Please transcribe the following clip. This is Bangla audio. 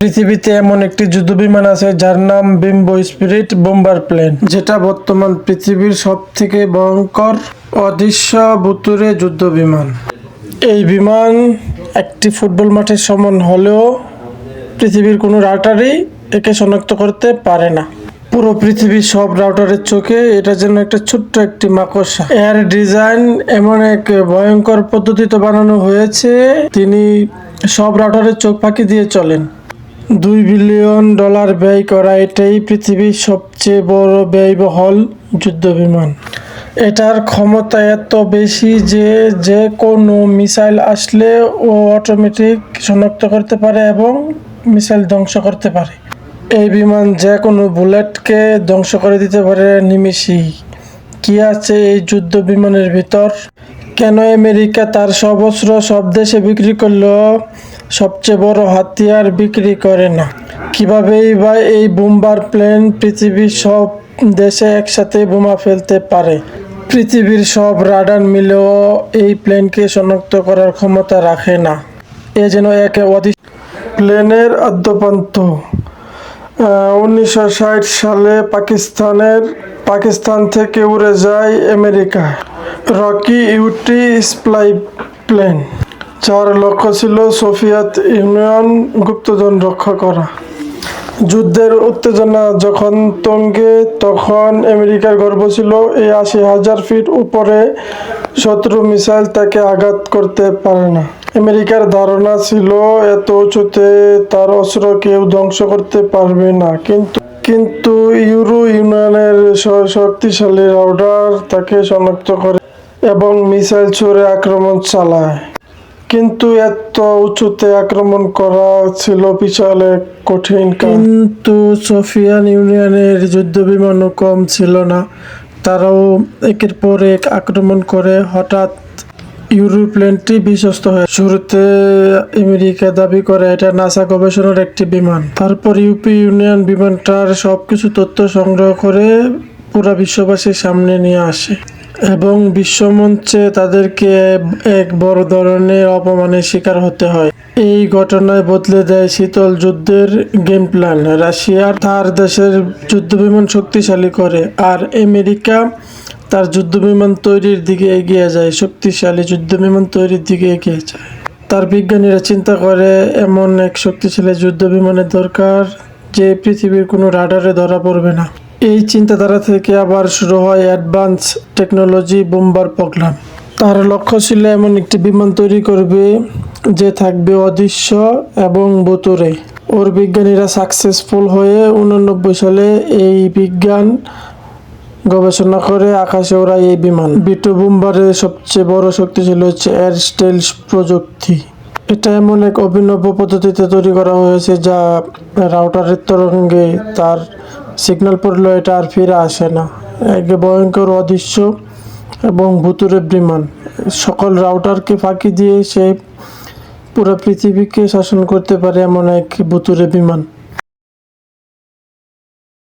পৃথিবীতে এমন একটি যুদ্ধ বিমান আছে যার নাম বিম্বো স্পিরিট বোম্বার প্লেন। যেটা বর্তমান পৃথিবীর সব থেকে ভয়ঙ্কর অদৃশ্য বুতুরে যুদ্ধ বিমান এই বিমান একটি ফুটবল মাঠের সমান হলেও পৃথিবীর কোনো রাউটারই একে শনাক্ত করতে পারে না। পুরো পৃথিবীর সব রাউটারের চোখে এটা যেন একটা ছোট্ট একটি মাকড়সা। এর ডিজাইন এমন এক ভয়ঙ্কর পদ্ধতিতে বানানো হয়েছে। তিনি সব রাউটারের চোখ ফাঁকি দিয়ে চলেন। দুই বিলিয়ন ডলার ব্যয় করা এটাই পৃথিবীর সবচেয়ে বড় ব্যয়বহুল যুদ্ধ বিমান এটার ক্ষমতা এত বেশি যে যে কোনো মিসাইল আসলে ও অটোমেটিক শনাক্ত করতে পারে এবং মিসাইল ধ্বংস করতে পারে। এই বিমান যে কোনো বুলেটকে ধ্বংস করে দিতে পারে নিমিষেই। কি আছে এই যুদ্ধ বিমানের ভিতর? কেন আমেরিকা তার সব অস্ত্র সব দেশে বিক্রি করলেও সবচেয়ে বড় হাতিয়ার বিক্রি করে না। কিভাবেই বা এই বোম্বার প্লেন পৃথিবীর সব দেশে একসাথে বোমা ফেলতে পারে? পৃথিবীর সব রাডার মিলেও এই প্লেনকে শনাক্ত করার ক্ষমতা রাখে না। এ যেন এক অদৃশ্য প্লেনের আদ্যপান্ত। উনিশশো ষাট সালে পাকিস্তানের, পাকিস্তান থেকে উড়ে যায় আমেরিকা। রকি ইউটি স্প্লাই প্লেন। যার লক্ষ্য ছিল সোভিয়েত ইউনিয়ন গুপ্তধন রক্ষা করা। যুদ্ধের উত্তেজনা যখন তঙ্গে, তখন আমেরিকার গর্ব ছিল এই আশি হাজার ফিট উপরে শত্রু মিসাইল তাকে আঘাত করতে পারে না। আমেরিকার ধারণা ছিল এত উঁচুতে তার অস্ত্র কেউ ধ্বংস করতে পারবে না। কিন্তু কিন্তু ইউরো ইউনিয়নের শক্তিশালী রাউডার তাকে শনাক্ত করে এবং মিসাইল ছুড়ে আক্রমণ চালায়। কিন্তু এত উঁচুতে আক্রমণ করা ছিল বিশাল কঠিন কিন্তু সোফিয়ান ইউনিয়নের যুদ্ধ বিমানও কম ছিল না। তারাও একের পর এক আক্রমণ করে হঠাৎ ইউরোপ্লেনটি বিশ্বস্ত হয়। শুরুতে আমেরিকা দাবি করে এটা নাসা গবেষণার একটি বিমান। তারপর ইউপি ইউনিয়ন বিমানটার সবকিছু তথ্য সংগ্রহ করে পুরা বিশ্ববাসীর সামনে নিয়ে আসে। এবং বিশ্বমঞ্চে তাদেরকে এক বড় ধরনের অপমানের শিকার হতে হয়। এই ঘটনায় বদলে দেয় শীতল যুদ্ধের গেম প্ল্যান রাশিয়ার তার দেশের যুদ্ধ বিমান শক্তিশালী করে আর আমেরিকা তার যুদ্ধ বিমান তৈরির দিকে এগিয়ে যায়, শক্তিশালী যুদ্ধ বিমান তৈরির দিকে এগিয়ে যায়। তার বিজ্ঞানীরা চিন্তা করে, এমন এক শক্তিশালী যুদ্ধ বিমানের দরকার যে পৃথিবীর কোনো রাডারে ধরা পড়বে না। এই চিন্তাধারা থেকে আবার শুরু হয় অ্যাডভান্স টেকনোলজি বোম্বার প্রোগ্রাম। তার লক্ষ্য ছিল এমন একটি বিমান তৈরি করবে যে থাকবে অদৃশ্য এবং ভুতুরে ওর বিজ্ঞানীরা সাকসেসফুল হয়ে উননব্বই সালে এই বিজ্ঞান গবেষণা করে আকাশে ওড়ায় এই বিমান। বিটু বুম্বারের সবচেয়ে বড় শক্তিশালী হচ্ছে এয়ার স্টেলস প্রযুক্তি। এটা এমন এক অভিনব পদ্ধতিতে তৈরি করা হয়েছে যা রাউটারের তরঙ্গে তার সিগন্যাল পড়লেও এটা আর ফিরে আসে না। একে ভয়ঙ্কর অদৃশ্য এবং ভুতুরে বিমান। সকল রাউটারকে ফাঁকি দিয়ে সে পুরো পৃথিবীকে শাসন করতে পারে এমন এক ভুতুরে বিমান।